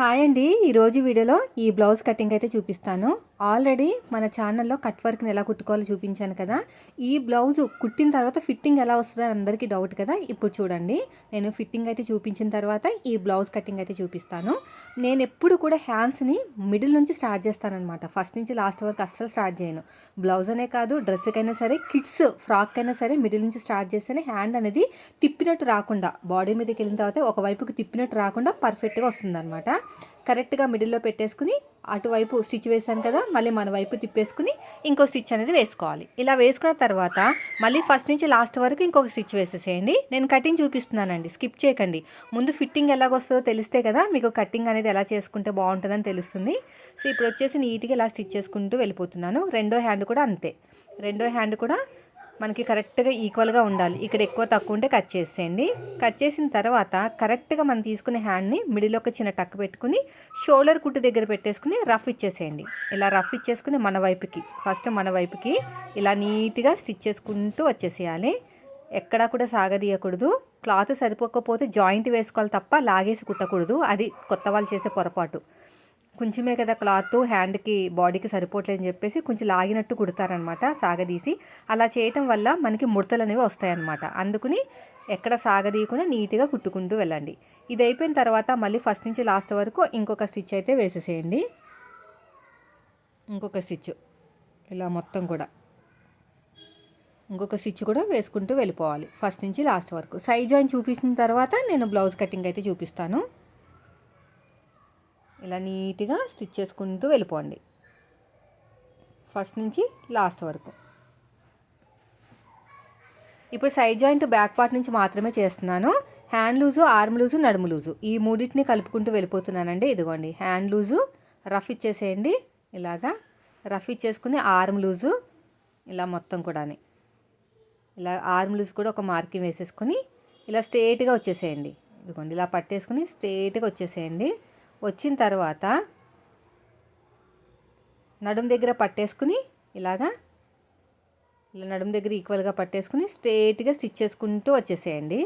Hi అండి. ఈరోజు వీడియోలో ఈ బ్లౌజ్ కటింగ్ అయితే చూపిస్తాను. ఆల్రెడీ మన ఛానల్లో కట్ వర్క్ని ఎలా కుట్టుకోవాలో చూపించాను కదా. ఈ బ్లౌజ్ కుట్టిన తర్వాత ఫిట్టింగ్ ఎలా వస్తుంది అని అందరికీ డౌట్ కదా. ఇప్పుడు చూడండి. నేను ఫిట్టింగ్ అయితే చూపించిన తర్వాత ఈ బ్లౌజ్ కటింగ్ అయితే చూపిస్తాను. నేను ఎప్పుడు కూడా హ్యాండ్స్ని మిడిల్ నుంచి స్టార్ట్ చేస్తానమాట ఫస్ట్ నుంచి లాస్ట్ వరకు అస్సలు స్టార్ట్ చేయను. బ్లౌజ్ అనే కాదు డ్రెస్కైనా సరే కిడ్స్ ఫ్రాక్ అయినా సరే మిడిల్ నుంచి స్టార్ట్ చేస్తేనే హ్యాండ్ అనేది తిప్పినట్టు రాకుండా బాడీ మీదకి వెళ్ళిన తర్వాత ఒకవైపుకి తిప్పినట్టు రాకుండా పర్ఫెక్ట్గా వస్తుందన్నమాట. కరెక్ట్గా మిడిల్లో పెట్టేసుకుని అటువైపు స్టిచ్ వేసాను కదా మళ్ళీ మన వైపు తిప్పేసుకుని ఇంకో స్టిచ్ అనేది వేసుకోవాలి. ఇలా వేసుకున్న తర్వాత మళ్ళీ ఫస్ట్ నుంచి లాస్ట్ వరకు ఇంకొక స్టిచ్ వేసేసేయండి. నేను కటింగ్ చూపిస్తున్నానండి స్కిప్ చేయకండి. ముందు ఫిట్టింగ్ ఎలాగొస్తుందో తెలిస్తే కదా మీకు కటింగ్ అనేది ఎలా చేసుకుంటే బాగుంటుందని తెలుస్తుంది. సో ఇప్పుడు వచ్చేసి నీట్గా ఇలా స్టిచ్ చేసుకుంటూ వెళ్ళిపోతున్నాను. రెండో హ్యాండ్ కూడా అంతే. రెండో హ్యాండ్ కూడా మనకి కరెక్ట్గా ఈక్వల్గా ఉండాలి. ఇక్కడ ఎక్కువ తక్కువ ఉంటే కట్ చేసేయండి. కట్ చేసిన తర్వాత కరెక్ట్గా మనం తీసుకునే హ్యాండ్ని మిడిల్ ఒక చిన్న టక్ పెట్టుకుని షోల్డర్ కుట్టు దగ్గర పెట్టేసుకుని రఫ్ ఇచ్చేసేయండి. ఇలా రఫ్ ఇచ్చేసుకుని మన వైపుకి ఫస్ట్ మన వైపుకి ఇలా నీట్గా స్టిచ్ చేసుకుంటూ వచ్చేసేయాలి. ఎక్కడా కూడా సాగదీయకూడదు. క్లాత్ సరిపోకపోతే జాయింట్ వేసుకోవాలి తప్ప లాగేసి కుట్టకూడదు. అది కొత్త వాళ్ళు చేసే పొరపాటు. కొంచెమే కదా క్లాత్ హ్యాండ్కి బాడీకి సరిపోవట్లేదని చెప్పేసి కొంచెం లాగినట్టు కుడతారనమాట సాగదీసి. అలా చేయటం వల్ల మనకి ముడతలు అనేవి వస్తాయన్నమాట. అందుకుని ఎక్కడ సాగదీయకుండా నీట్గా కుట్టుకుంటూ వెళ్ళండి. ఇది అయిపోయిన తర్వాత మళ్ళీ ఫస్ట్ నుంచి లాస్ట్ వరకు ఇంకొక స్టిచ్ అయితే వేసేసేయండి. ఇంకొక స్టిచ్. ఇలా మొత్తం కూడా. ఇంకొక స్టిచ్ కూడా వేసుకుంటూ వెళ్ళిపోవాలి. ఫస్ట్ నుంచి లాస్ట్ వరకు. సైడ్ జాయిన్ చూపించిన తర్వాత నేను బ్లౌజ్ కటింగ్ అయితే చూపిస్తాను. ఇలా నీట్గా స్టిచ్ చేసుకుంటూ వెళ్ళిపోండి. ఫస్ట్ నుంచి లాస్ట్ వరకు. ఇప్పుడు సైడ్ జాయింట్ బ్యాక్ పార్ట్ నుంచి మాత్రమే చేస్తున్నాను. హ్యాండ్ లూజు ఆర్మ్ లూజు నడుము లూజు. ఈ మూడింటిని కలుపుకుంటూ వెళ్ళిపోతున్నానండి. ఇదిగోండి. హ్యాండ్ లూజు రఫ్ ఇచ్చేసేయండి. ఇలాగా రఫ్ ఇచ్చేసుకుని ఆర్మ్ లూజు ఇలా మొత్తం కూడా ఇలా ఆర్మ్ లూజ్ కూడా ఒక మార్కింగ్ వేసేసుకొని ఇలా స్ట్రేట్గా వచ్చేసేయండి. ఇదిగోండి. ఇలా పట్టేసుకుని స్ట్రేట్గా వచ్చేసేయండి. వచ్చిన తర్వాత నడుం దగ్గర పట్టేసుకుని ఇలాగా ఇలా నడుం దగ్గర ఈక్వల్గా పట్టేసుకుని స్ట్రేట్గా స్టిచ్ చేసుకుంటూ వచ్చేసేయండి.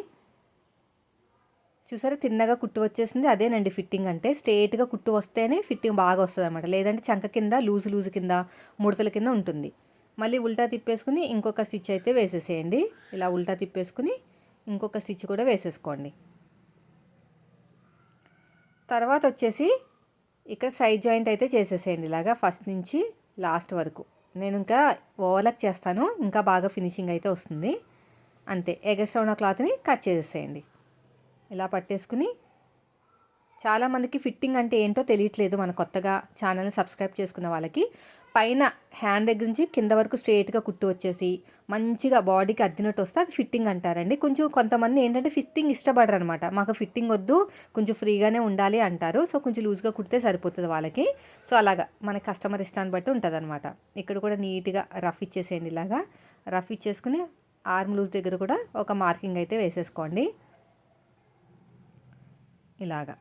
చూసారా తిన్నగా కుట్టు వచ్చేసింది. అదేనండి ఫిట్టింగ్ అంటే. స్ట్రేట్గా కుట్టు వస్తేనే ఫిట్టింగ్ బాగా వస్తుంది అనమాట లేదంటే చంక కింద లూజు లూజు కింద ముడతల కింద ఉంటుంది. మళ్ళీ ఉల్టా తిప్పేసుకుని ఇంకొక స్టిచ్ అయితే వేసేసేయండి. ఇలా ఉల్టా తిప్పేసుకుని ఇంకొక స్టిచ్ కూడా వేసేసుకోండి. తర్వాత వచ్చేసి ఇక్కడ సైడ్ జాయింట్ అయితే చేసేసేయండి. ఇలాగా ఫస్ట్ నుంచి లాస్ట్ వరకు. నేను ఇంకా ఓవర్లక్ చేస్తాను. ఇంకా బాగా ఫినిషింగ్ అయితే వస్తుంది. అంతే. ఎగస్ట్రా ఉన్న క్లాత్ని కట్ చేసేసేయండి. ఇలా పట్టేసుకుని చాలామందికి ఫిట్టింగ్ అంటే ఏంటో తెలియట్లేదు. మన కొత్తగా ఛానల్ని సబ్స్క్రైబ్ చేసుకున్న వాళ్ళకి. పైన హ్యాండ్ దగ్గర నుంచి కింద వరకు స్ట్రేట్గా కుట్టు వచ్చేసి మంచిగా బాడీకి అద్దినట్టు వస్తే అది ఫిట్టింగ్ అంటారండి. కొంచెం కొంతమంది ఏంటంటే ఫిట్టింగ్ ఇష్టపడరు అనమాట మాకు ఫిట్టింగ్ వద్దు కొంచెం ఫ్రీగానే ఉండాలి అంటారు. సో కొంచెం లూజ్గా కుడితే సరిపోతుంది వాళ్ళకి. సో అలాగా మన కస్టమర్ ఇష్టాన్ని బట్టి ఉంటుంది అనమాట ఇక్కడ కూడా నీట్గా రఫ్ ఇచ్చేసేయండి ఇలాగా. రఫ్ ఇచ్చేసుకుని ఆర్మ్ లూజ్ దగ్గర కూడా ఒక మార్కింగ్ అయితే వేసేసుకోండి. ఇలాగా.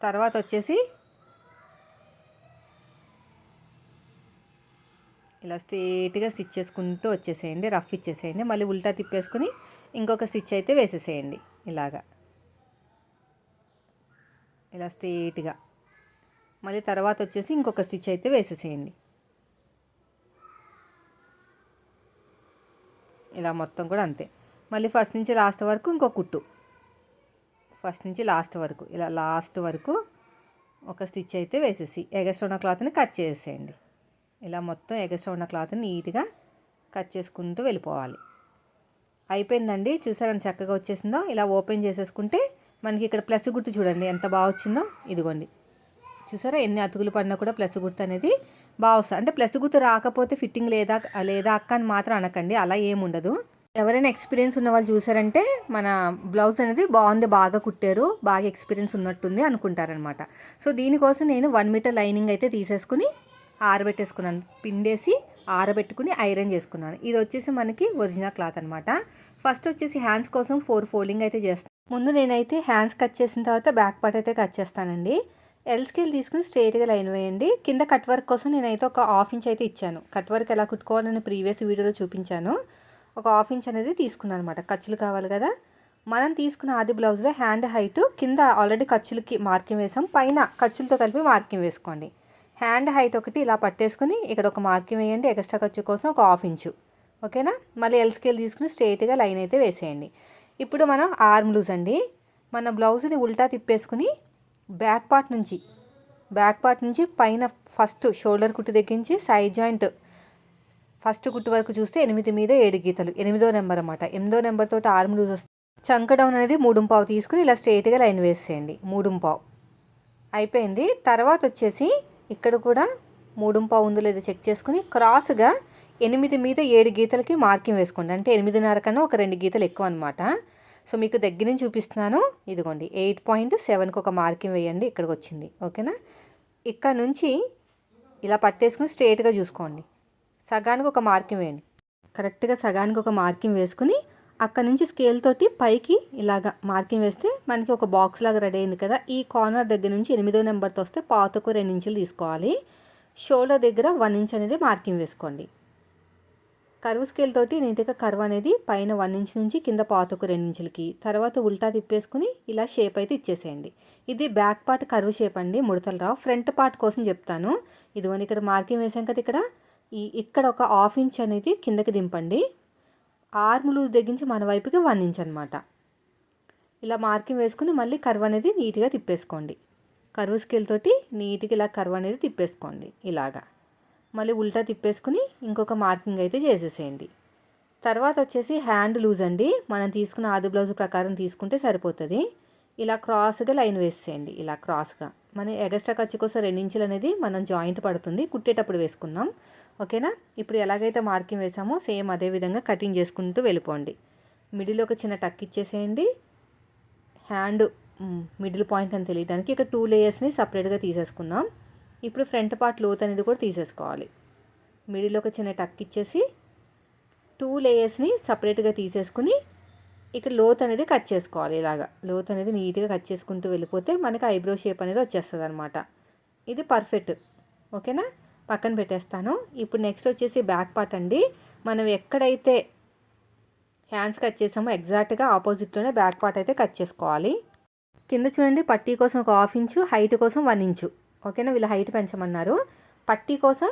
తర్వాత వచ్చేసి ఇలా స్ట్రేట్గా స్టిచ్ చేసుకుంటూ వచ్చేసేయండి రఫ్ ఇచ్చేసేయండి. మళ్ళీ ఉల్టా తిప్పేసుకుని ఇంకొక స్టిచ్ అయితే వేసేసేయండి ఇలాగా. ఇలా స్ట్రేట్గా మళ్ళీ తర్వాత వచ్చేసి ఇంకొక స్టిచ్ అయితే వేసేసేయండి. ఇలా మొత్తం కూడా అంతే. మళ్ళీ ఫస్ట్ నుంచి లాస్ట్ వరకు ఇంకో కుట్టు. ఫస్ట్ నుంచి లాస్ట్ వరకు ఇలా లాస్ట్ వరకు ఒక స్టిచ్ అయితే వేసేసి ఎగస్ట్రా క్లాత్ని కట్ చేసేయండి. ఇలా మొత్తం ఎగస్ట్రా ఉన్న క్లాత్ని నీట్గా కట్ చేసుకుంటూ వెళ్ళిపోవాలి. అయిపోయిందండి? చూసారని చక్కగా వచ్చేసిందో? ఇలా ఓపెన్ చేసేసుకుంటే మనకి ఇక్కడ ప్లస్ గుర్తు చూడండి ఎంత బాగా వచ్చిందో? ఇదిగోండి. చూసారా? ఎన్ని అతుకులు పడినా కూడా ప్లస్ గుర్తు అనేది బాగా వస్తుంది అంటే ప్లస్ గుర్తు రాకపోతే ఫిట్టింగ్ లేదా లేదా అక్క అని మాత్రం అనకండి అలా ఏముండదు ఎవరైనా ఎక్స్పీరియన్స్ ఉన్న వాళ్ళు చూసారంటే మన బ్లౌజ్ అనేది బాగుంది బాగా కుట్టారు బాగా ఎక్స్పీరియన్స్ ఉన్నట్టుంది అనుకుంటారనమాట సో దీనికోసం నేను వన్ మీటర్ లైనింగ్ అయితే తీసేసుకుని ఆరబెట్టేసుకున్నాను. పిండేసి ఆరబెట్టుకుని ఐరన్ చేసుకున్నాను. ఇది వచ్చేసి మనకి ఒరిజినల్ క్లాత్ అనమాట ఫస్ట్ వచ్చేసి హ్యాండ్స్ కోసం ఫోర్ ఫోల్డింగ్ అయితే చేస్తాను. ముందు నేనైతే హ్యాండ్స్ కట్ చేసిన తర్వాత బ్యాక్ పార్ట్ అయితే కట్ చేస్తానండి. ఎల్ స్కేల్ తీసుకుని స్ట్రేట్గా లైన్ వేయండి. కింద కట్ వర్క్ కోసం నేనైతే ఒక హాఫ్ ఇంచ్ అయితే ఇచ్చాను. కట్ వర్క్ ఎలా కుట్టుకోవాలని ప్రీవియస్ వీడియోలో చూపించాను. ఒక హాఫ్ ఇంచ్ అనేది తీసుకున్నాను అనమాట ఖర్చులు కావాలి కదా. మనం తీసుకున్న ఆది బ్లౌజ్లో హ్యాండ్ హైట్ కింద ఆల్రెడీ ఖర్చులకి మార్కింగ్ వేసాం. పైన ఖర్చులతో కలిపి మార్కింగ్ వేసుకోండి. హ్యాండ్ హైట్ ఒకటి ఇలా పట్టేసుకుని ఇక్కడ ఒక మార్కింగ్ వేయండి ఎక్స్ట్రా ఖర్చు కోసం ఒక హాఫ్ ఇంచు. ఓకేనా? మళ్ళీ ఎల్ స్కేల్ తీసుకుని స్ట్రైట్గా లైన్ అయితే వేసేయండి. ఇప్పుడు మనం ఆర్మ్ లూజ్ అండి. మన బ్లౌజ్ని ఉల్టా తిప్పేసుకుని బ్యాక్ పార్ట్ నుంచి బ్యాక్ పార్ట్ నుంచి పైన ఫస్ట్ షోల్డర్ కుట్టు దగ్గరించి సైడ్ జాయింట్ ఫస్ట్ కుట్టు వరకు చూస్తే ఎనిమిది మీద ఏడు గీతలు. ఎనిమిదో నెంబర్ అనమాట ఎనిమిదో నెంబర్ తోటి ఆర్మ్ లూజ్ వస్తుంది చంక డౌన్ అనేది మూడుంపావు తీసుకుని ఇలా స్ట్రైట్గా లైన్ వేసేయండి. మూడుంపావు అయిపోయింది. తర్వాత వచ్చేసి ఇక్కడ కూడా మూడు పావు లేదో చెక్ చేసుకుని క్రాస్గా ఎనిమిది మీద ఏడు గీతలకి మార్కింగ్ వేసుకోండి. అంటే ఎనిమిదిన్నర కన్నా ఒక రెండు గీతలు ఎక్కువ అనమాట సో మీకు దగ్గర నుంచి చూపిస్తున్నాను. ఇదిగోండి ఎయిట్ పాయింట్ సెవెన్కి ఒక మార్కింగ్ వేయండి. ఇక్కడికి వచ్చింది. ఓకేనా? ఇక్కడ నుంచి ఇలా పట్టేసుకుని స్ట్రేట్గా చూసుకోండి. సగానికి ఒక మార్కింగ్ వేయండి. కరెక్ట్గా సగానికి ఒక మార్కింగ్ వేసుకుని అక్కడ నుంచి స్కేల్ తోటి పైకి ఇలాగా మార్కింగ్ వేస్తే మనకి ఒక బాక్స్ లాగా రెడీ అయింది కదా. ఈ కార్నర్ దగ్గర నుంచి ఎనిమిదో నెంబర్తో వస్తే పాతకు రెండు ఇంచులు తీసుకోవాలి. షోల్డర్ దగ్గర వన్ ఇంచ్ అనేది మార్కింగ్ వేసుకోండి. కరువు స్కేల్ తోటి నీట్గా కర్వ్ అనేది పైన వన్ ఇంచ్ నుంచి కింద పాతకు రెండు ఇంచులకి తర్వాత ఉల్టా తిప్పేసుకుని ఇలా షేప్ అయితే ఇచ్చేసేయండి. ఇది బ్యాక్ పార్ట్ కరువు షేప్ అండి. ముడతలు రావు. ఫ్రంట్ పార్ట్ కోసం చెప్తాను. ఇదిగోని ఇక్కడ మార్కింగ్ వేసాం కదా ఇక్కడ. ఈ ఇక్కడ ఒక హాఫ్ ఇంచ్ అనేది కిందకి దింపండి. ఆర్మ్ లూజ్ దగ్గరించి మన వైపుకి వన్ ఇంచ్ అనమాట ఇలా మార్కింగ్ వేసుకుని మళ్ళీ కర్వ్ అనేది నీట్గా తిప్పేసుకోండి. కర్వ్ స్కేల్ తోటి నీట్గా ఇలా కర్వ్ అనేది తిప్పేసుకోండి ఇలాగా. మళ్ళీ ఉల్టా తిప్పేసుకుని ఇంకొక మార్కింగ్ అయితే చేసేసేయండి. తర్వాత వచ్చేసి హ్యాండ్ లూజ్ అండి. మనం తీసుకున్న ఆది బ్లౌజ్ ప్రకారం తీసుకుంటే సరిపోతుంది. ఇలా క్రాస్గా లైన్ వేసేయండి ఇలా క్రాస్గా. మన ఎగస్ట్రా ఖర్చు కోసం రెండించులు అనేది మనం జాయింట్ పడుతుంది కుట్టేటప్పుడు వేసుకుందాం. ఓకేనా? ఇప్పుడు ఎలాగైతే మార్కింగ్ వేసామో సేమ్ అదే విధంగా కటింగ్ చేసుకుంటూ వెళ్ళిపోండి. మిడిల్ ఒక చిన్న టక్ ఇచ్చేసేయండి. హ్యాండ్ మిడిల్ పాయింట్ అని తెలియడానికి ఇక టూ లేయర్స్ని సపరేట్గా తీసేసుకున్నాం ఇప్పుడు ఫ్రంట్ పార్ట్ లోత్ అనేది కూడా తీసేసుకోవాలి. మిడిల్ ఒక చిన్న టక్ ఇచ్చేసి టూ లేయర్స్ని సపరేట్గా తీసేసుకుని ఇక్కడ లోత్ అనేది కట్ చేసుకోవాలి ఇలాగా. లోత్ అనేది నీట్గా కట్ చేసుకుంటూ వెళ్ళిపోతే మనకి ఐబ్రో షేప్ అనేది వచ్చేస్తుంది అనమాట ఇది పర్ఫెక్ట్. ఓకేనా? పక్కన పెట్టేస్తాను. ఇప్పుడు నెక్స్ట్ వచ్చేసి బ్యాక్ పార్ట్ అండి. మనం ఎక్కడైతే హ్యాండ్స్ కట్ చేసామో ఎగ్జాక్ట్గా ఆపోజిట్లోనే బ్యాక్ పార్ట్ అయితే కట్ చేసుకోవాలి. కింద చూడండి పట్టీ కోసం ఒక హాఫ్ ఇంచు హైట్ కోసం వన్ ఇంచు ఓకేనా వీళ్ళు హైట్ పెంచమన్నారు. పట్టీ కోసం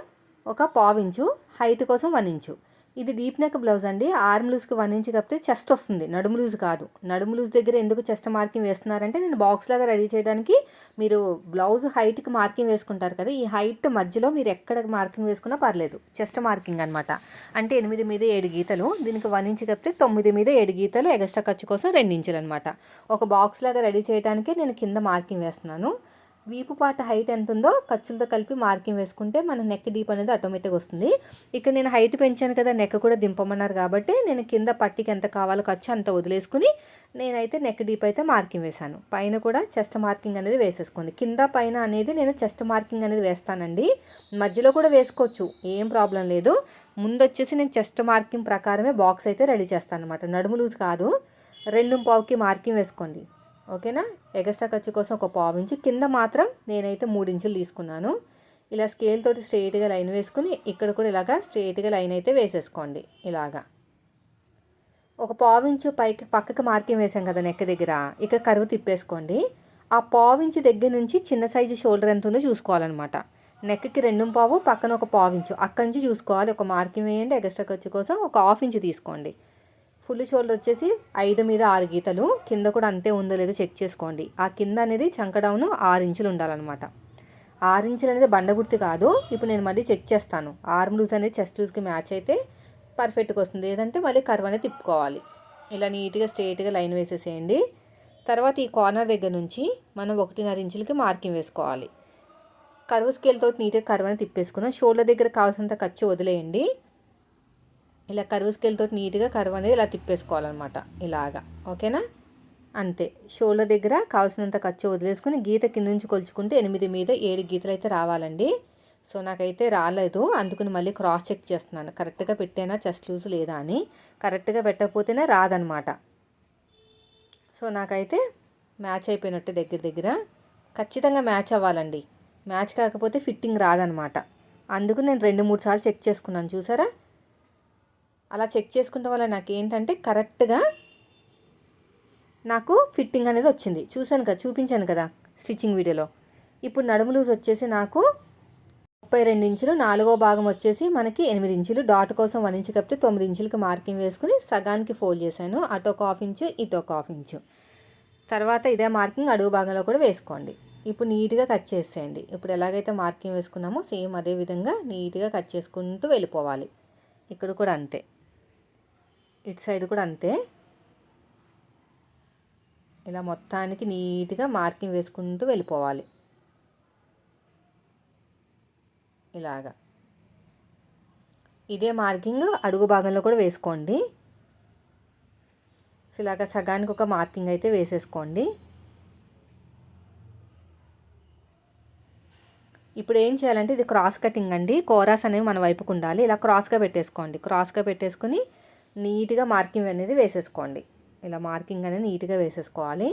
ఒక పావు ఇంచు హైట్ కోసం వన్ ఇంచు ఇది డీప్ నెక్ బ్లౌజ్ అండి. ఆర్మ్ లూజ్కి వన్ ఇంచ్ కప్పితే చెస్ట్ వస్తుంది. నడుము లూజ్ కాదు. నడుము లూజ్ దగ్గర ఎందుకు చెస్ట్ మార్కింగ్ వేస్తున్నారంటే నేను బాక్స్ లాగా రెడీ చేయడానికి మీరు బ్లౌజ్ హైట్కి మార్కింగ్ వేసుకుంటారు కదా ఈ హైట్ మధ్యలో మీరు ఎక్కడ మార్కింగ్ వేసుకున్నా పర్లేదు. చెస్ట్ మార్కింగ్ అనమాట అంటే ఎనిమిది మీద ఏడు గీతలు దీనికి వన్ ఇంచ్ కప్పితే తొమ్మిది మీద ఏడు గీతలు ఎగస్ట్రా ఖర్చు కోసం రెండు ఇంచులు అనమాట ఒక బాక్స్ లాగా రెడీ చేయడానికి నేను కింద మార్కింగ్ వేస్తున్నాను. వీపు పాట హైట్ ఎంత ఉందో ఖర్చులతో కలిపి మార్కింగ్ వేసుకుంటే మన నెక్ డీప్ అనేది ఆటోమేటిక్గా వస్తుంది. ఇక్కడ నేను హైట్ పెంచాను కదా నెక్ కూడా దింపమన్నారు కాబట్టి నేను కింద పట్టికి ఎంత కావాలో ఖర్చు అంత వదిలేసుకుని నేనైతే నెక్ డీప్ అయితే మార్కింగ్ వేశాను. పైన కూడా చెస్ట్ మార్కింగ్ అనేది వేసేసుకోండి కింద పైన అనేది నేను చెస్ట్ మార్కింగ్ అనేది వేస్తానండి. మధ్యలో కూడా వేసుకోవచ్చు ఏం ప్రాబ్లం లేదు. ముందు వచ్చేసి నేను చెస్ట్ మార్కింగ్ ప్రకారమే బాక్స్ అయితే రెడీ చేస్తాను అనమాట నడుము లూజ్ కాదు. రెండు పావుకి మార్కింగ్ వేసుకోండి. ఓకేనా? ఎగస్ట్రా ఖర్చు కోసం ఒక పావు ఇంచు కింద మాత్రం నేనైతే మూడు ఇంచులు తీసుకున్నాను. ఇలా స్కేల్ తోటి స్ట్రైట్గా లైన్ వేసుకుని ఇక్కడ కూడా ఇలాగా స్ట్రైట్గా లైన్ అయితే వేసేసుకోండి. ఇలాగా. ఒక పావు ఇంచు పైకి పక్కకి మార్కింగ్ వేసాం కదా నెక్క దగ్గర. ఇక్కడ కరువు తిప్పేసుకోండి. ఆ పావు ఇంచు దగ్గర నుంచి చిన్న సైజు షోల్డర్ ఎంత ఉందో చూసుకోవాలన్నమాట. నెక్కకి రెండు పావు పక్కన ఒక పావు ఇంచు. అక్కడి నుంచి చూసుకోవాలి. ఒక మార్కింగ్ వేయండి. ఎగస్ట్రా ఖర్చు కోసం ఒక హాఫ్ ఇంచు తీసుకోండి. ఫుల్ షోల్డర్ వచ్చేసి ఐదు మీద ఆరు గీతలు. కింద కూడా అంతే ఉందో లేదో చెక్ చేసుకోండి. ఆ కింద అనేది చంకడౌన్ ఆరు ఇంచులు ఉండాలన్నమాట. ఆరు ఇంచులు అనేది బండగుర్తి కాదు. ఇప్పుడు నేను మళ్ళీ చెక్ చేస్తాను. ఆర్మ్ లూజ్ అనేది చెస్ట్ లూజ్కి మ్యాచ్ అయితే పర్ఫెక్ట్గా వస్తుంది. లేదంటే మళ్ళీ కర్వ్ అనేది తిప్పుకోవాలి. ఇలా నీట్గా స్ట్రేట్గా లైన్ వేసేసేయండి. తర్వాత ఈ కార్నర్ దగ్గర నుంచి మనం ఒకటిన్నర ఇంచులకి మార్కింగ్ వేసుకోవాలి. కర్వ్ స్కేల్ తోటి నీట్గా కర్వ్ అనేది తిప్పేసుకున్నాం. షోల్డర్ దగ్గర కావాల్సినంత ఖర్చు వదిలేయండి. ఇలా కరువు స్కేల్తో నీట్గా కరువు అనేది ఇలా తిప్పేసుకోవాలన్నమాట. ఇలాగా. ఓకేనా? అంతే. షోల్డర్ దగ్గర కావాల్సినంత ఖర్చు వదిలేసుకుని గీత కింద నుంచి కొలుచుకుంటే ఎనిమిది మీద ఏడు గీతలు అయితే రావాలండి. సో నాకైతే రాలేదు. అందుకని మళ్ళీ క్రాస్ చెక్ చేస్తున్నాను. కరెక్ట్గా పెట్టేనా చెస్ట్ లూజ్ లేదా అని. కరెక్ట్గా పెట్టకపోతేనే రాదనమాట సో నాకైతే మ్యాచ్ అయిపోయినట్టు దగ్గర దగ్గర. ఖచ్చితంగా మ్యాచ్ అవ్వాలండి. మ్యాచ్ కాకపోతే ఫిట్టింగ్ రాదనమాట అందుకు నేను రెండు మూడు సార్లు చెక్ చేసుకున్నాను. చూసారా? అలా చెక్ చేసుకుంటే వల్ల నాకు ఏంటంటే కరెక్ట్గా నాకు ఫిట్టింగ్ అనేది వచ్చింది. చూశాను కదా చూపించాను కదా స్టిచ్చింగ్ వీడియోలో. ఇప్పుడు నడుము లూజ్ వచ్చేసి నాకు ముప్పై రెండు ఇంచులు నాలుగో భాగం వచ్చేసి మనకి ఎనిమిది ఇంచులు డాట్ కోసం వన్ ఇంచు కప్పితే తొమ్మిది ఇంచులకి మార్కింగ్ వేసుకుని సగానికి ఫోల్డ్ చేశాను. అటు ఒక హాఫ్ ఇంచు ఇటు ఒక హాఫ్ ఇంచు. తర్వాత ఇదే మార్కింగ్ అడుగు భాగంలో కూడా వేసుకోండి. ఇప్పుడు నీట్గా కట్ చేసేయండి. ఇప్పుడు ఎలాగైతే మార్కింగ్ వేసుకున్నామో సేమ్ అదే విధంగా నీట్గా కట్ చేసుకుంటూ వెళ్ళిపోవాలి. ఇక్కడ కూడా అంతే. ఇటు సైడ్ కూడా అంతే. ఇలా మొత్తానికి నీట్గా మార్కింగ్ వేసుకుంటూ వెళ్ళిపోవాలి. ఇలాగా. ఇదే మార్కింగ్ అడుగు భాగంలో కూడా వేసుకోండి. సో ఇలాగ సగానికి ఒక మార్కింగ్ అయితే వేసేసుకోండి. ఇప్పుడు ఏం చేయాలంటే ఇది క్రాస్ కటింగ్ అండి. కోరాస్ అనేవి మన వైపుకు ఉండాలి. ఇలా క్రాస్గా పెట్టేసుకోండి. క్రాస్గా పెట్టేసుకుని నీట్గా మార్కింగ్ అనేది వేసేసుకోండి. ఇలా మార్కింగ్ అనేది నీట్గా వేసేసుకోవాలి.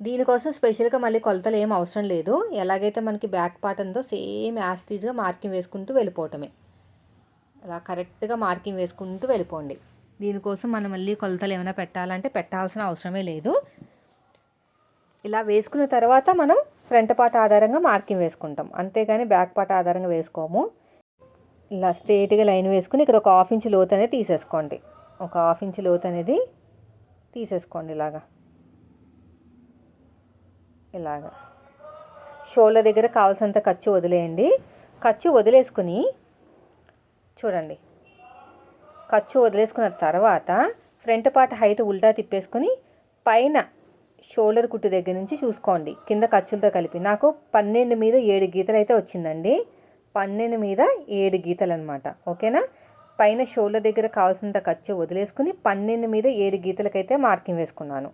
దీనికోసం స్పెషల్గా మళ్ళీ కొలతలు ఏం అవసరం లేదు. ఎలాగైతే మనకి బ్యాక్ పార్ట్ ఉందో సేమ్ యాస్టీజ్గా మార్కింగ్ వేసుకుంటూ వెళ్ళిపోవటమే. అలా కరెక్ట్గా మార్కింగ్ వేసుకుంటూ వెళ్ళిపోండి. దీనికోసం మనం మళ్ళీ కొలతలు ఏమైనా పెట్టాలంటే పెట్టాల్సిన అవసరమే లేదు. ఇలా వేసుకున్న తర్వాత మనం ఫ్రంట్ పార్ట్ ఆధారంగా మార్కింగ్ వేసుకుంటాం. అంతేగాని బ్యాక్ పార్ట్ ఆధారంగా వేసుకోము. ఇలా స్ట్రేట్గా లైన్ వేసుకుని ఇక్కడ ఒక హాఫ్ ఇంచ్ లోతు అనేది తీసేసుకోండి. ఒక హాఫ్ ఇంచ్ లోతు అనేది తీసేసుకోండి ఇలాగా. ఇలాగా. షోల్డర్ దగ్గర కావాల్సినంత ఖర్చు వదిలేయండి. ఖర్చు వదిలేసుకుని చూడండి. ఖర్చు వదిలేసుకున్న తర్వాత ఫ్రంట్ పార్ట్ హైట్ ఉల్టా తిప్పేసుకుని పైన షోల్డర్ కుట్టు దగ్గర నుంచి చూసుకోండి. కింద ఖర్చులతో కలిపి. నాకు పన్నెండు మీద ఏడు గీతలు అయితే వచ్చిందండి. పన్నెండు మీద ఏడు గీతలు అనమాట ఓకేనా? పైన షోల దగ్గర కావాల్సినంత ఖర్చు వదిలేసుకుని పన్నెండు మీద ఏడు గీతలకైతే మార్కింగ్ వేసుకున్నాను.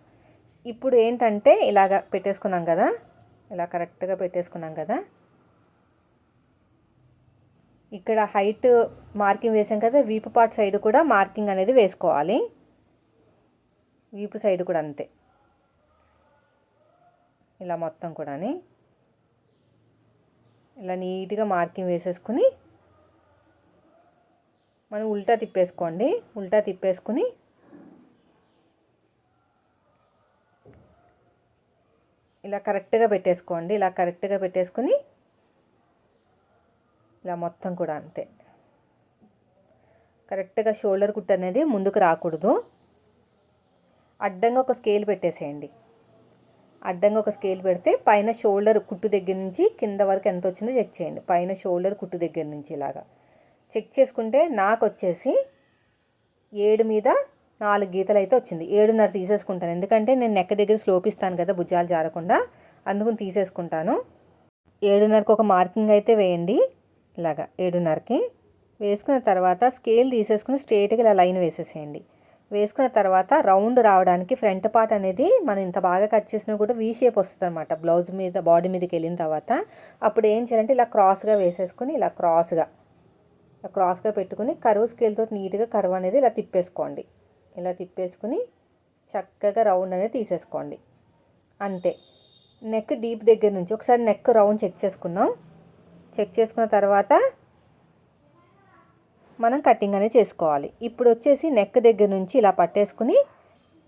ఇప్పుడు ఏంటంటే ఇలాగ పెట్టేసుకున్నాం కదా? ఇలా కరెక్ట్గా పెట్టేసుకున్నాం కదా? ఇక్కడ హైట్ మార్కింగ్ వేసాం కదా? వీపు పార్ట్ సైడ్ కూడా మార్కింగ్ అనేది వేసుకోవాలి. వీపు సైడ్ కూడా అంతే. ఇలా మొత్తం కూడా ఇలా నీట్గా మార్కింగ్ వేసేసుకుని మనం ఉల్టా తిప్పేసుకోండి. ఉల్టా తిప్పేసుకుని ఇలా కరెక్ట్గా పెట్టేసుకోండి. ఇలా కరెక్ట్గా పెట్టేసుకుని ఇలా మొత్తం కూడా అంతే. కరెక్ట్గా షోల్డర్ కుట్ అనేది ముందుకు రాకూడదు. అడ్డంగా ఒక స్కేల్ పెట్టేసేయండి. అడ్డంగా ఒక స్కేల్ పెడితే పైన షోల్డర్ కుట్టు దగ్గర నుంచి కింద వరకు ఎంత వచ్చిందో చెక్ చేయండి. పైన షోల్డర్ కుట్టు దగ్గర నుంచి ఇలాగా. చెక్ చేసుకుంటే నాకు వచ్చేసి ఏడు మీద నాలుగు గీతలు అయితే వచ్చింది. ఏడున్నర తీసేసుకుంటాను. ఎందుకంటే నేను నెక్క దగ్గర స్లోప్ ఇస్తాను కదా భుజాలు జారకుండా. అందుకని తీసేసుకుంటాను. ఏడున్నరకు ఒక మార్కింగ్ అయితే వేయండి. ఇలాగా ఏడున్నరకి. వేసుకున్న తర్వాత స్కేల్ తీసేసుకుని స్ట్రేట్గా ఇలా లైన్ వేసేసేయండి. వేసుకున్న తర్వాత రౌండ్ రావడానికి ఫ్రంట్ పార్ట్ అనేది మనం ఇంత బాగా కట్ చేసినా కూడా వీ షేప్ వస్తుంది అనమాట బ్లౌజ్ మీద బాడీ మీదకి వెళ్ళిన తర్వాత. అప్పుడు ఏం చేయాలంటే ఇలా క్రాస్గా వేసేసుకుని ఇలా క్రాస్గా క్రాస్గా పెట్టుకుని కరువు స్కేల్తో నీట్గా కరువు అనేది ఇలా తిప్పేసుకోండి. ఇలా తిప్పేసుకుని చక్కగా రౌండ్ అనేది తీసేసుకోండి. అంతే. నెక్ డీప్ దగ్గర నుంచి ఒకసారి నెక్ రౌండ్ చెక్ చేసుకుందాం. చెక్ చేసుకున్న తర్వాత మనం కటింగ్ అనేది చేసుకోవాలి. ఇప్పుడు వచ్చేసి నెక్ దగ్గర నుంచి ఇలా పట్టేసుకుని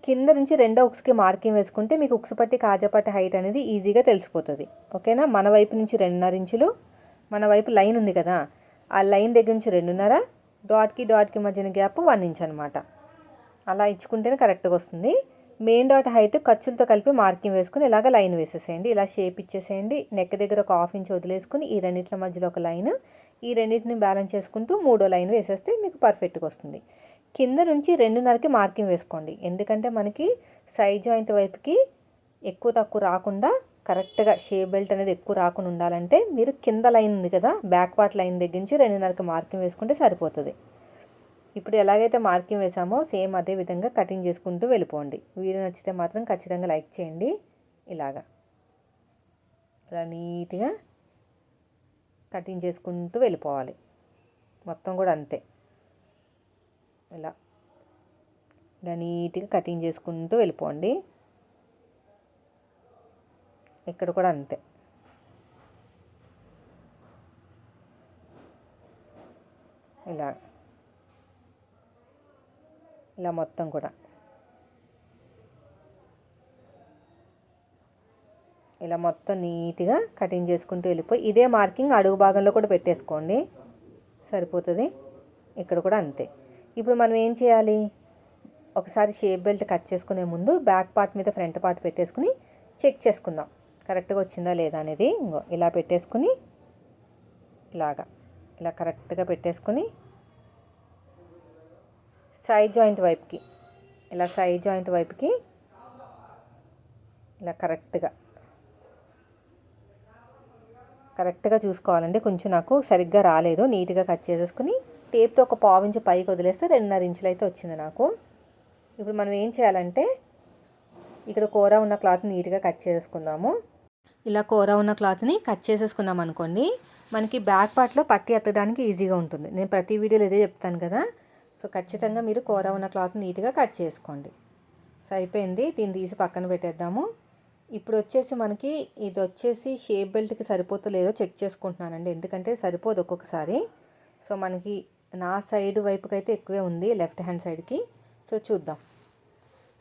కింద నుంచి రెండో ఉక్స్కి మార్కింగ్ వేసుకుంటే మీకు ఉక్స్ పట్టి కాజాపట్టి హైట్ అనేది ఈజీగా తెలిసిపోతుంది. ఓకేనా? మన వైపు నుంచి రెండున్నర ఇంచులు మన వైపు లైన్ ఉంది కదా? ఆ లైన్ దగ్గర నుంచి రెండున్నర డాట్కి డాట్కి మధ్యన గ్యాప్ వన్ ఇంచ్ అనమాట అలా ఇచ్చుకుంటేనే కరెక్ట్గా వస్తుంది. మెయిన్ డాట్ హైట్ ఖర్చులతో కలిపి మార్కింగ్ వేసుకుని ఇలాగ లైన్ వేసేసేయండి. ఇలా షేప్ ఇచ్చేసేయండి. నెక్ దగ్గర ఒక హాఫ్ ఇంచ్ వదిలేసుకుని ఈ రెండింటి మధ్యలో ఒక లైన్ ఈ రెండింటిని బ్యాలెన్స్ చేసుకుంటూ మూడో లైన్ వేసేస్తే మీకు పర్ఫెక్ట్గా వస్తుంది. కింద నుంచి రెండున్నరకి మార్కింగ్ వేసుకోండి. ఎందుకంటే మనకి సైడ్ జాయింట్ వైపుకి ఎక్కువ తక్కువ రాకుండా కరెక్ట్గా షే బెల్ట్ అనేది ఎక్కువ రాకుండా ఉండాలంటే మీరు కింద లైన్ ఉంది కదా బ్యాక్ పార్ట్ లైన్ దగ్గర నుంచి రెండున్నరకి మార్కింగ్ వేసుకుంటే సరిపోతుంది. ఇప్పుడు ఎలాగైతే మార్కింగ్ వేసామో సేమ్ అదే విధంగా కటింగ్ చేసుకుంటూ వెళ్ళిపోండి. వీడియో నచ్చితే మాత్రం ఖచ్చితంగా లైక్ చేయండి. ఇలాగా. ఇలా నీట్గా కటింగ్ చేసుకుంటూ వెళ్ళిపోవాలి. మొత్తం కూడా అంతే. ఇలా. ఇలా నీట్గా కటింగ్ చేసుకుంటూ వెళ్ళిపోండి. ఇక్కడ కూడా అంతే. ఇలా. ఇలా మొత్తం కూడా. ఇలా మొత్తం నీట్గా కటింగ్ చేసుకుంటూ వెళ్ళిపోయి ఇదే మార్కింగ్ అడుగు భాగంలో కూడా పెట్టేసుకోండి. సరిపోతుంది. ఇక్కడ కూడా అంతే. ఇప్పుడు మనం ఏం చేయాలి? ఒకసారి షేప్ బెల్ట్ కట్ చేసుకునే ముందు బ్యాక్ పార్ట్ మీద ఫ్రంట్ పార్ట్ పెట్టేసుకుని చెక్ చేసుకుందాం. కరెక్ట్గా వచ్చిందా లేదా అనేది ఇంకో ఇలా పెట్టేసుకుని ఇలాగా ఇలా కరెక్ట్గా పెట్టేసుకుని సైడ్ జాయింట్ వైపుకి ఇలా సైడ్ జాయింట్ వైపుకి ఇలా కరెక్ట్గా కరెక్ట్గా చూసుకోవాలండి. కొంచెం నాకు సరిగ్గా రాలేదు. నీట్గా కట్ చేసేసుకుని టేప్తో ఒక పావు ఇంచు పైకి వదిలేస్తే రెండున్నర ఇంచులు అయితే వచ్చింది నాకు. ఇప్పుడు మనం ఏం చేయాలంటే ఇక్కడ కూర ఉన్న క్లాత్ నీట్గా కట్ చేసుకుందాము ఇలా కూర ఉన్న క్లాత్ని కట్ చేసేసుకున్నాం అనుకోండి మనకి బ్యాక్ పార్ట్లో పట్టి ఎత్తడానికి ఈజీగా ఉంటుంది. నేను ప్రతి వీడియోలో ఇదే చెప్తాను కదా. సో ఖచ్చితంగా మీరు కూర ఉన్న క్లాత్ నీట్గా కట్ చేసుకోండి. సో అయిపోయింది. దీన్ని తీసి పక్కన పెట్టేద్దాము. ఇప్పుడు వచ్చేసి మనకి ఇది వచ్చేసి షేప్ బెల్ట్కి సరిపోతలేదో చెక్ చేసుకుంటున్నానండి. ఎందుకంటే సరిపోదు ఒక్కొక్కసారి. సో మనకి నా సైడ్ వైపుకైతే ఎక్కువే ఉంది లెఫ్ట్ హ్యాండ్ సైడ్కి. సో చూద్దాం.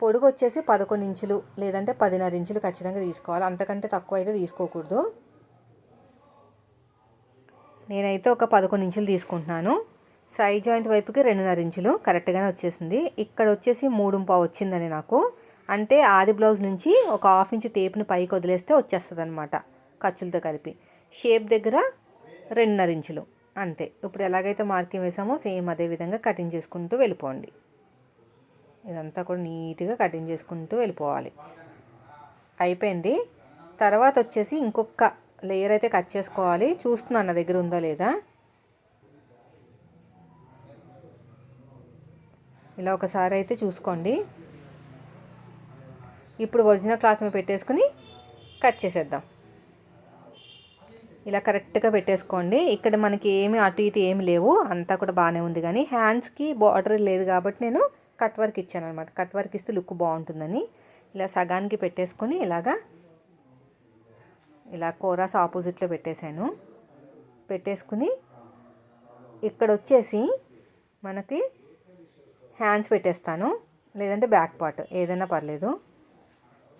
పొడుగు వచ్చేసి పదకొండు ఇంచులు లేదంటే పదిన్నర ఇంచులు ఖచ్చితంగా తీసుకోవాలి. అంతకంటే తక్కువ అయితే తీసుకోకూడదు. నేనైతే ఒక పదకొండు ఇంచులు తీసుకుంటున్నాను. సైడ్ జాయింట్ వైపుకి రెండున్నర ఇంచులు కరెక్ట్గానే వచ్చేసింది. ఇక్కడ వచ్చేసి మూడు పావు వచ్చిందని నాకు. అంటే ఆది బ్లౌజ్ నుంచి ఒక హాఫ్ ఇంచ్ టేప్ని పైకి వదిలేస్తే వచ్చేస్తుంది అనమాట ఖర్చులతో కలిపి. షేప్ దగ్గర రెండున్నర ఇంచులు అంతే. ఇప్పుడు ఎలాగైతే మార్కింగ్ వేసామో సేమ్ అదే విధంగా కటింగ్ చేసుకుంటూ వెళ్ళిపోండి. ఇదంతా కూడా నీట్గా కటింగ్ చేసుకుంటూ వెళ్ళిపోవాలి. అయిపోయింది. తర్వాత వచ్చేసి ఇంకొక లేయర్ అయితే కట్ చేసుకోవాలి. చూస్తున్నాను నా దగ్గర ఉందా లేదా? ఇలా ఒకసారి అయితే చూసుకోండి. ఇప్పుడు ఒరిజినల్ క్లాత్ మీద పెట్టేసుకుని కట్ చేసేద్దాం. ఇలా కరెక్ట్గా పెట్టేసుకోండి. ఇక్కడ మనకి ఏమి అటు ఇటు ఏమి లేవు. అంతా కూడా బాగానే ఉంది. కానీ హ్యాండ్స్కి బార్డర్ లేదు కాబట్టి నేను కట్ వర్క్ ఇచ్చాను అనమాట కట్ వర్క్ ఇస్తే లుక్ బాగుంటుందని ఇలా సగానికి పెట్టేసుకొని ఇలాగా ఇలా కోరాస్ ఆపోజిట్లో పెట్టేశాను. పెట్టేసుకుని ఇక్కడ వచ్చేసి మనకి హ్యాండ్స్ పెట్టేస్తాను. లేదంటే బ్యాక్ పార్ట్ ఏదైనా పర్లేదు.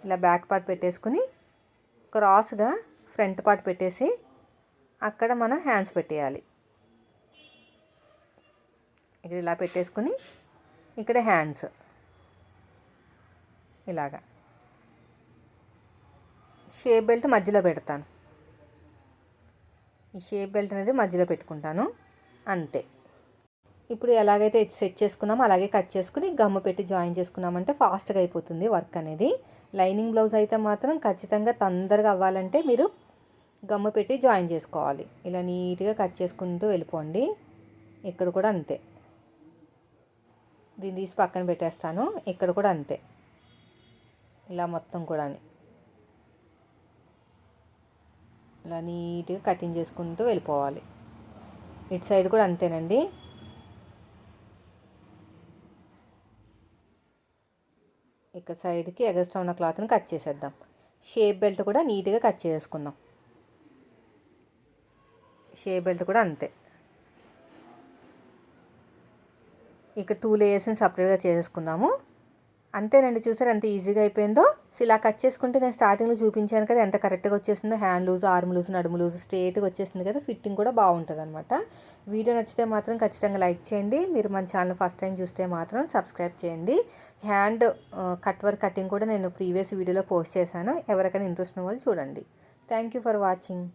ఇలా బ్యాక్ పార్ట్ పెట్టేసుకుని క్రాస్గా ఫ్రంట్ పార్ట్ పెట్టేసి అక్కడ మనం హ్యాండ్స్ పెట్టేయాలి. ఇక్కడ ఇలా పెట్టేసుకుని ఇక్కడ హ్యాండ్స్. ఇలాగా. షేప్ బెల్ట్ మధ్యలో పెడతాను. ఈ షేప్ బెల్ట్ అనేది మధ్యలో పెట్టుకుంటాను. అంతే. ఇప్పుడు ఎలాగైతే సెట్ చేసుకున్నామో అలాగే కట్ చేసుకుని గమ్ము పెట్టి జాయిన్ చేసుకున్నామంటే ఫాస్ట్గా అయిపోతుంది వర్క్ అనేది. లైనింగ్ బ్లౌజ్ అయితే మాత్రం ఖచ్చితంగా తొందరగా అవ్వాలంటే మీరు గమ్ము పెట్టి జాయిన్ చేసుకోవాలి. ఇలా నీట్గా కట్ చేసుకుంటూ వెళ్ళిపోండి. ఇక్కడ కూడా అంతే. దీన్ని తీసి పక్కన పెట్టేస్తాను. ఇక్కడ కూడా అంతే. ఇలా మొత్తం కూడా ఇలా నీట్గా కటింగ్ చేసుకుంటూ వెళ్ళిపోవాలి. ఇటు సైడ్ కూడా అంతేనండి. ఇక్కడ సైడ్కి ఎగస్ట్రా ఉన్న క్లాత్ని కట్ చేసేద్దాం. షేప్ బెల్ట్ కూడా నీట్గా కట్ చేసుకుందాం. షేప్ బెల్ట్ కూడా అంతే. ఇక టూ లేయర్స్ని సపరేట్గా చేసేసుకుందాము. అంతేనండి చూసారు ఎంత ఈజీగా అయిపోయిందో? సో ఇలా కట్ చేసుకుంటే నేను స్టార్టింగ్లో చూపించాను కదా ఎంత కరెక్ట్గా వచ్చేసిందో హ్యాండ్ లూజ్ ఆర్మ్ లూజ్ నడుము లూజ్ స్ట్రేట్గా వచ్చేసింది కదా ఫిట్టింగ్ కూడా బాగుంటుంది అనమాట వీడియో నచ్చితే మాత్రం ఖచ్చితంగా లైక్ చేయండి. మీరు మన ఛానల్ ఫస్ట్ టైం చూస్తే మాత్రం సబ్స్క్రైబ్ చేయండి. హ్యాండ్ కట్ వర్క్ కటింగ్ కూడా నేను ప్రీవియస్ వీడియోలో పోస్ట్ చేశాను. ఎవరికైనా ఇంట్రెస్ట్ ఉన్న వాళ్ళు చూడండి. Thank you for watching